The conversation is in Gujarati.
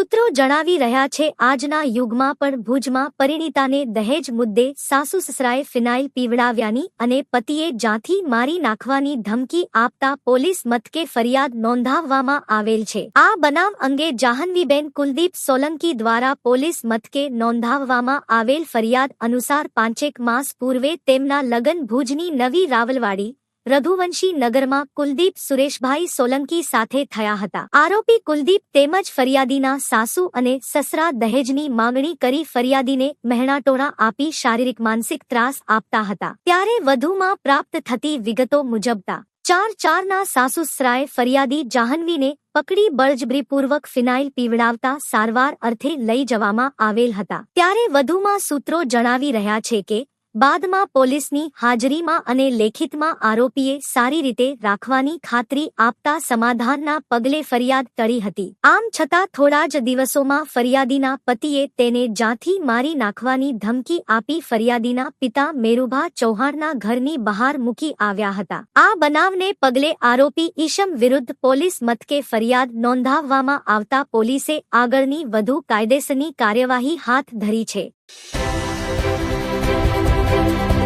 સૂત્રો જણાવી રહ્યા છે, આજના યુગમાં પણ ભુજમાં પરિણીતાને દહેજ મુદ્દે સાસુ સસરાએ ફિનાઇલ પીવડાવ્યાની અને પતિએ જાથી મારી નાખવાની ધમકી આપતા પોલીસ મથકે ફરિયાદ નોંધાવવામાં આવેલ છે. આ બનાવ અંગે જાહનવીબેન કુલદીપ સોલંકી દ્વારા પોલીસ મથકે નોંધાવવામાં આવેલ ફરિયાદ અનુસાર પાંચેક માસ પૂર્વે તેમના લગન ભુજની નવી રાવલવાડી રઘુવંશી નગરમાં કુલદીપ સુરેશભાઈ સોલંકી સાથે થયા હતા. આરોપી કુલદીપ તેમજ ફરિયાદીના સાસુ અને સસરા દહેજની માંગણી કરી ફરિયાદીને મહેણાટોણા આપી શારીરિક માનસિક ત્રાસ આપતા હતા. ત્યારે વધુમાં પ્રાપ્ત થતી વિગતો મુજબતા ચાર ચારના સાસુસરાએ ફરિયાદી જાહ્નવીને પકડી બળજબરીપૂર્વક ફિનાઇલ પીવડાવતા સારવાર અર્થે લઈ જવામાં આવેલ હતા. ત્યારે વધુમાં સૂત્રો જણાવી રહ્યા છે કે બાદમાં પોલીસની હાજરીમાં અને લેખિતમાં આરોપીએ સારી રીતે રાખવાની ખાતરી આપતા સમાધાનના પગલે ફરિયાદ કરી હતી. આમ છતાં થોડા જ દિવસોમાં ફરિયાદીના પતિએ તેને જાથી મારી નાખવાની ધમકી આપી ફરિયાદીના પિતા મેરુભા ચૌહાણના ઘરની બહાર મૂકી આવ્યા હતા. આ બનાવને પગલે આરોપી ઈશમ વિરુદ્ધ પોલીસ મથકે ફરિયાદ નોંધાવવામાં આવતા પોલીસે આગળની વધુ કાયદેસરની કાર્યવાહી હાથ ધરી છે. Thank you.